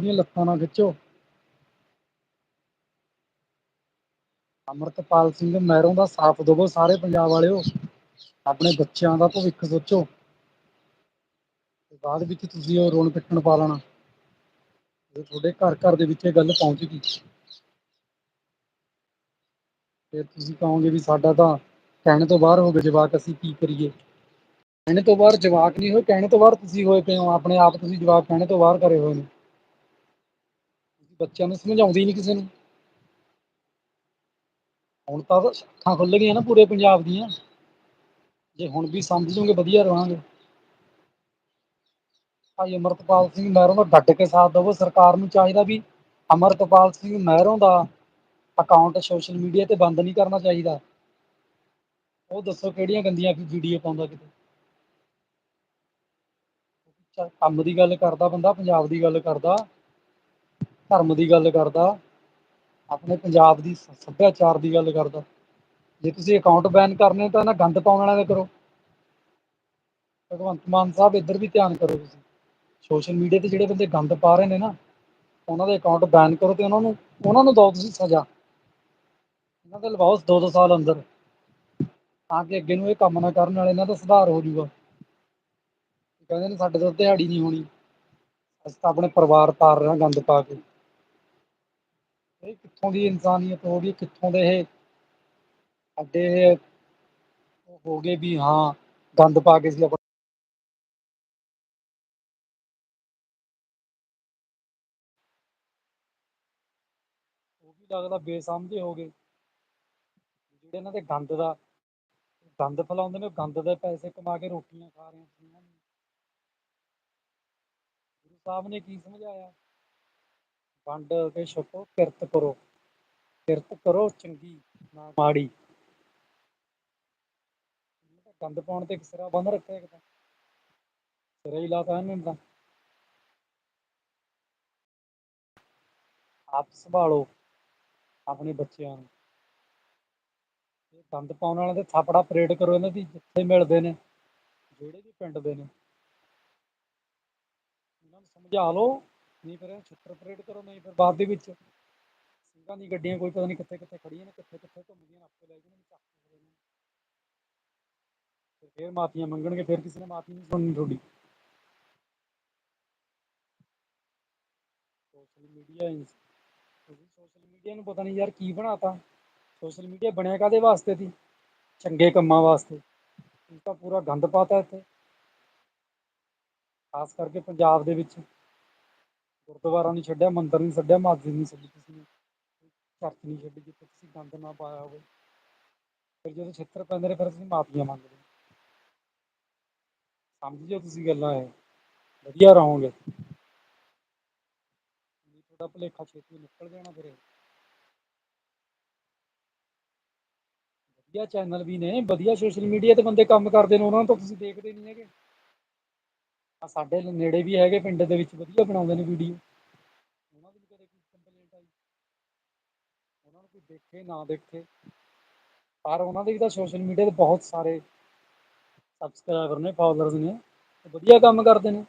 ਉਹਦੀਆਂ ਲੱਤਾਂ ਨਾ ਖਿੱਚੋ। ਅੰਮ੍ਰਿਤਪਾਲ ਸਿੰਘ ਮਹਿਰੋਂ ਦਾ ਸਾਥ ਦੇਵੋ ਸਾਰੇ ਪੰਜਾਬ ਵਾਲਿਓ। ਆਪਣੇ ਬੱਚਿਆਂ ਦਾ ਭਵਿੱਖ ਸੋਚੋ। ਤੇ ਬਾਅਦ ਵਿੱਚ ਤੁਸੀਂ ਉਹ ਰੋਣ ਪਿੱਟਣ ਪਾ ਲੈਣਾ। ਜਦੋਂ ਤੁਹਾਡੇ ਘਰ ਘਰ ਦੇ ਵਿੱਚ ਇਹ ਗੱਲ ਪਹੁੰਚ ਗਈ। ਫਿਰ ਤੁਸੀਂ ਕਹੋਗੇ ਵੀ ਸਾਡਾ ਤਾਂ ਕਹਿਣ ਤੋਂ ਬਾਹਰ ਹੋ ਗਏ ਜਵਾਕ, ਅਸੀਂ ਕੀ ਕਰੀਏ? ਕਹਿਣੇ ਤੋਂ ਬਾਹਰ ਜਵਾਕ ਨਹੀਂ ਹੋਏ, ਕਹਿਣੇ ਤੋਂ ਬਾਹਰ ਤੁਸੀਂ ਹੋਏ ਪਏ ਹੋ। ਆਪਣੇ ਆਪ ਤੁਸੀਂ ਜਵਾਕ ਕਹਿਣੇ ਤੋਂ ਬਾਹਰ ਕਰੇ ਹੋਏ ਨੇ। ਬੱਚਿਆਂ ਨੂੰ ਸਮਝਾਉਂਦੀ ਹੀ ਨਹੀਂ ਕਿਸੇ ਨੂੰ। ਹੁਣ ਤਾਂ ਅੱਖਾਂ ਖੁੱਲ ਗਈਆਂ ਨਾ ਪੂਰੇ ਪੰਜਾਬ ਦੀਆਂ। ਜੇ ਹੁਣ ਵੀ ਸਮਝ ਲਓਗੇ ਵਧੀਆ ਰਹਾਂਗੇ ਭਾਈ ਅਮਰਤਪਾਲ ਸਿੰਘ ਮਹਿਰੋਂ ਦਾ ਡੱਟ ਕੇ ਸਾਥ ਦੇਵੋ। ਸਰਕਾਰ ਨੂੰ ਚਾਹੀਦਾ ਵੀ ਅਮਰਤਪਾਲ ਸਿੰਘ ਮਹਿਰੋਂ ਦਾ ਅਕਾਊਂਟ ਸੋਸ਼ਲ ਮੀਡੀਆ ਤੇ ਬੰਦ ਨਹੀਂ ਕਰਨਾ ਚਾਹੀਦਾ। ਉਹ ਦੱਸੋ ਕਿਹੜੀਆਂ ਗੰਦੀਆਂ ਵੀਡੀਓ ਪਾਉਂਦਾ ਕਿਤੇ। ਕੰਮ ਦੀ ਗੱਲ ਕਰਦਾ ਬੰਦਾ, ਪੰਜਾਬ ਦੀ ਗੱਲ ਕਰਦਾ। ਧਰਮ ਦੀ ਗੱਲ ਕਰਦਾ, ਆਪਣੇ ਪੰਜਾਬ ਦੀ ਸ- ਸੱਭਿਆਚਾਰ ਦੀ ਗੱਲ ਕਰਦਾ। ਜੇ ਤੁਸੀਂ ਅਕਾਊਂਟ ਬੈਨ ਕਰਨੇ ਤਾਂ ਨਾ ਗੰਦ ਪਾਉਣ ਵਾਲਿਆਂ ਦਾ ਕਰੋ। ਭਗਵੰਤ ਮਾਨ ਸਾਹਿਬ ਇੱਧਰ ਵੀ ਧਿਆਨ ਕਰੋ ਤੁਸੀਂ। ਸੋਸ਼ਲ ਮੀਡੀਆ ਤੇ ਜਿਹੜੇ ਬੰਦੇ ਗੰਦ ਪਾ ਰਹੇ ਨੇ ਨਾ, ਉਹਨਾਂ ਦੇ ਅਕਾਊਂਟ ਬੈਨ ਕਰੋ ਤੇ ਉਹਨਾਂ ਨੂੰ ਉਹਨਾਂ ਨੂੰ ਦਿਓ ਤੁਸੀਂ ਸਜ਼ਾ। ਇਹਨਾਂ ਦੇ ਲਵਾਓ ਦੋ ਦੋ ਸਾਲ ਅੰਦਰ। ਤਾਂ ਕਿ ਅੱਗੇ ਨੂੰ ਇਹ ਕੰਮ ਨਾ ਕਰਨ ਵਾਲੇ ਇਹਨਾਂ ਦਾ ਸੁਧਾਰ ਹੋ ਜਾਊਗਾ ਕਹਿੰਦੇ ਨੇ ਸਾਡੇ ਤੋਂ ਦਿਹਾੜੀ ਨਹੀਂ ਹੋਣੀ। ਅਸੀਂ ਤਾਂ ਆਪਣੇ ਪਰਿਵਾਰ ਤਾਰ ਰਹੇ ਹਾਂ ਗੰਦ ਪਾ ਕੇ। ਇਹ ਕਿੱਥੋਂ ਦੀ ਇਨਸਾਨੀਅਤ ਹੋ ਗਈ, ਕਿੱਥੋਂ ਦੇ ਇਹ ਅੱਡੇ ਇਹ ਹੋ ਗਏ ਵੀ ਹਾਂ, ਗੰਦ ਪਾ ਕੇ ਸੀ ਆਪਣਾ ਉਹ ਵੀ ਲੱਗਦਾ ਬੇਸਮਝੇ ਹੋ ਗਏ। ਜਿਹੜੇ ਇਹਨਾਂ ਦੇ ਗੰਦ ਦਾ, ਗੰਦ ਫੈਲਾਉਂਦੇ ਨੇ, ਉਹ ਗੰਦ ਦੇ ਪੈਸੇ ਕਮਾ ਕੇ ਰੋਟੀਆਂ ਖਾ ਰਹੇ ਸੀ। ਇਹਨਾਂ ਨੂੰ ਗੁਰੂ ਸਾਹਿਬ ਨੇ ਕੀ ਸਮਝਾਇਆ? ਵੰਡ ਕੇ ਛਕੋ, ਕਿਰਤ ਕਰੋ। ਕਿਰਤ ਕਰੋ ਚੰਗੀ, ਨਾ ਮਾੜੀ। ਇਹਨੇ ਗੰਦ ਪਾਉਣ ਤੇ ਇੱਕ ਬੰਨ ਰੱਖਿਆ ਇੱਕ ਤਾਂ। ਸਿਰਾ ਹੀ ਲਾਤਾ ਇਹਨੇ ਤਾਂ। ਆਪ ਸੰਭਾਲੋ ਆਪਣੇ ਬੱਚਿਆਂ ਨੂੰ। ਇਹ ਗੰਦ ਪਾਉਣ ਵਾਲਿਆਂ ਦੇ ਥਾਪੜਾ ਪਰੇਡ ਕਰੋ ਇਹਨਾਂ ਦੀ, ਜਿੱਥੇ ਮਿਲਦੇ ਨੇ, ਜਿਹੜੇ ਵੀ ਪਿੰਡ ਦੇ ਨੇ। ਇਹਨਾਂ ਨੂੰ ਸਮਝਾ ਲਓ। ਨਹੀਂ ਫਿਰ ਇਹਨੂੰ ਪਰੇਡ ਕਰੋ, ਨਹੀਂ ਫਿਰ ਬਾਅਦ ਦੇ ਵਿੱਚ ਸਿੰਘਾਂ ਦੀ ਗੱਡੀਆਂ ਕੋਈ ਪਤਾ ਨਹੀਂ ਕਿੱਥੇ ਕਿੱਥੇ ਖੜੀਆਂ ਨੇ, ਕਿੱਥੇ ਕਿੱਥੇ ਘੁੰਮਦੀਆਂ ਨੇ, ਆਪੇ ਲੈ ਜਾਣਗੇ ਚੱਕ ਕੇ ਫਿਰ ਇਹਨਾਂ ਫਿਰ ਮਾਫੀਆਂ ਮੰਗਣਗੇ, ਫਿਰ ਕਿਸੇ ਨੇ ਮਾਫੀ ਨਹੀਂ ਸੁਣਨੀ ਤੁਹਾਡੀ। ਸੋਸ਼ਲ ਮੀਡੀਆ ਸੋਸ਼ਲ ਮੀਡੀਆ ਨੂੰ ਪਤਾ ਨਹੀਂ ਯਾਰ ਕੀ ਬਣਾਤਾ। ਸੋਸ਼ਲ ਮੀਡੀਆ ਬਣਿਆ ਕਾਦੇ ਵਾਸਤੇ ਸੀ? ਚੰਗੇ ਕੰਮਾਂ ਵਾਸਤੇ। ਤੁਸੀਂ ਤਾਂ ਪੂਰਾ ਗੰਦ ਪਾਤਾ ਇੱਥੇ। ਖਾਸ ਕਰਕੇ ਪੰਜਾਬ ਦੇ ਵਿੱਚ। ਗੁਰਦੁਆਰਾ ਨਹੀਂ ਛੱਡਿਆ, ਮੰਦਿਰ ਨਹੀਂ ਛੱਡਿਆ ਮਸਜਿਦ ਨਹੀਂ ਛੱਡੀ ਕਿਸੇ ਨੇ। ਚਰਚ ਨਹੀਂ ਛੱਡੀ ਜਿੱਥੇ ਤੁਸੀਂ ਗੰਦ ਨਾ ਪਾਇਆ ਹੋਵੇ। ਫਿਰ ਜਦੋਂ ਛਿੱਤਰ ਪੈਂਦੇ ਨੇ, ਫਿਰ ਤੁਸੀਂ ਮਾਫੀਆਂ ਮੰਗਦੇ ਹੋ। ਸਮਝਿਓ ਤੁਸੀਂ ਗੱਲਾਂ ਇਹ? ਵਧੀਆ ਰਹੋਗੇ। ਨਹੀਂ ਤੁਹਾਡਾ ਭੁਲੇਖਾ ਛੇਤੀ ਨਿਕਲ ਜਾਣਾ ਫਿਰ ਵਧੀਆ ਚੈਨਲ ਵੀ ਨੇ, ਵਧੀਆ ਸੋਸ਼ਲ ਮੀਡੀਆ ਤੇ ਬੰਦੇ ਕੰਮ ਕਰਦੇ ਨੇ, ਉਹਨਾਂ ਨੂੰ ਤੁਸੀਂ ਦੇਖਦੇ ਨਹੀਂ ਹੈਗੇ। ਸਾਡੇ ਨੇੜੇ ਵੀ ਹੈਗੇ ਪਿੰਡ ਦੇ ਵਿੱਚ, ਵਧੀਆ ਬਣਾਉਂਦੇ ਨੇ ਵੀਡੀਓ ਉਹਨਾਂ ਦੀ ਵੀ ਕਦੇ ਕੋਈ ਕੰਪਲੇਂਟ ਆਈ। ਉਹਨਾਂ ਨੂੰ ਕੋਈ ਦੇਖੇ, ਨਾ ਦੇਖੇ। ਪਰ ਉਹਨਾਂ ਦੇ ਵੀ ਤਾਂ ਸੋਸ਼ਲ ਮੀਡੀਆ ਤੇ ਬਹੁਤ ਸਾਰੇ ਸਬਸਕ੍ਰਾਈਬਰ ਨੇ ਫਾਲੋਅਰਸ ਨੇ। ਵਧੀਆ ਕੰਮ ਕਰਦੇ ਨੇ।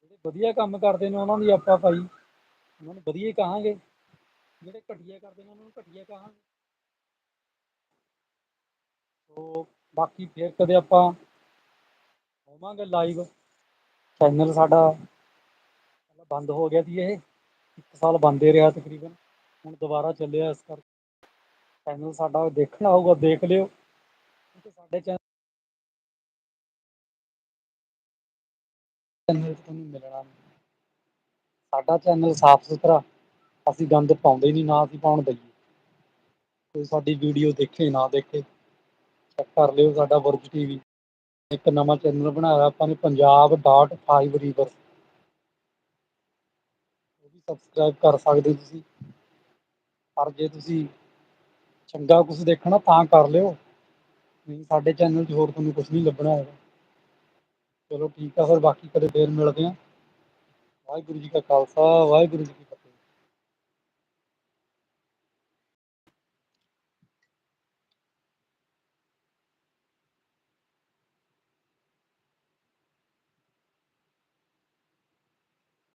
ਜਿਹੜੇ ਵਧੀਆ ਕੰਮ ਕਰਦੇ ਨੇ ਉਹਨਾਂ ਦੀ ਆਪਾਂ ਭਾਈ, ਉਹਨਾਂ ਨੂੰ ਵਧੀਆ ਕਹਾਂਗੇ। ਜਿਹੜੇ ਘਟੀਆ ਕਰਦੇ ਨੇ, ਉਹਨਾਂ ਨੂੰ ਘਟੀਆ ਕਹਾਂਗੇ। ਸੋ, ਬਾਕੀ ਫਿਰ ਕਦੇ ਆਪਾਂ ਹੋਵਾਂਗੇ ਲਾਈਵ ਚੈਨਲ ਸਾਡਾ ਪਹਿਲਾਂ ਬੰਦ ਹੋ ਗਿਆ ਸੀ ਇਹ। ਇੱਕ ਸਾਲ ਬੰਦ ਹੀ ਰਿਹਾ ਤਕਰੀਬਨ। ਹੁਣ ਦੁਬਾਰਾ ਚੱਲਿਆ ਇਸ ਕਰਕੇ। ਚੈਨਲ ਸਾਡਾ ਦੇਖਣਾ ਹੋਊਗਾ, ਦੇਖ ਲਿਓ। ਸਾਡੇ ਚੈਨਲ ਚੈਨਲ ਤੁਹਾਨੂੰ ਮਿਲਣਾ ਸਾਡਾ ਚੈਨਲ ਸਾਫ਼ ਸੁਥਰਾ। ਅਸੀਂ ਗੰਦ ਪਾਉਂਦੇ ਨਹੀਂ, ਨਾ ਅਸੀਂ ਪਾਉਣ ਦਈਏ। ਕੋਈ ਸਾਡੀ ਵੀਡੀਓ ਦੇਖੇ, ਨਾ ਦੇਖੇ ਚੈੱਕ ਕਰ ਲਿਓ ਸਾਡਾ ਵਰਜ ਟੀਵੀ ਇੱਕ ਨਵਾਂ ਚੈਨਲ ਬਣਾਇਆ, ਆਪਾਂ ਨੇ ਪੰਜਾਬ ਡਾਟ ਫਾਈਵ ਰੀਵਰ ਉਹ ਵੀ ਸਬਸਕ੍ਰਾਈਬ ਕਰ ਸਕਦੇ ਹੋ ਤੁਸੀਂ। ਪਰ ਜੇ ਤੁਸੀਂ ਚੰਗਾ ਕੁਝ ਦੇਖਣਾ ਤਾਂ ਕਰ ਲਿਓ। ਨਹੀਂ, ਸਾਡੇ ਚੈਨਲ 'ਚ ਹੋਰ ਤੁਹਾਨੂੰ ਕੁਝ ਨਹੀਂ ਲੱਭਣਾ ਹੈਗਾ। ਚਲੋ ਠੀਕ ਆ, ਫਿਰ ਬਾਕੀ ਕਦੇ ਫੇਰ ਮਿਲਦੇ ਹਾਂ ਵਾਹਿਗੁਰੂ ਜੀ ਕਾ ਖਾਲਸਾ, ਵਾਹਿਗੁਰੂ ਜੀ ਕੀ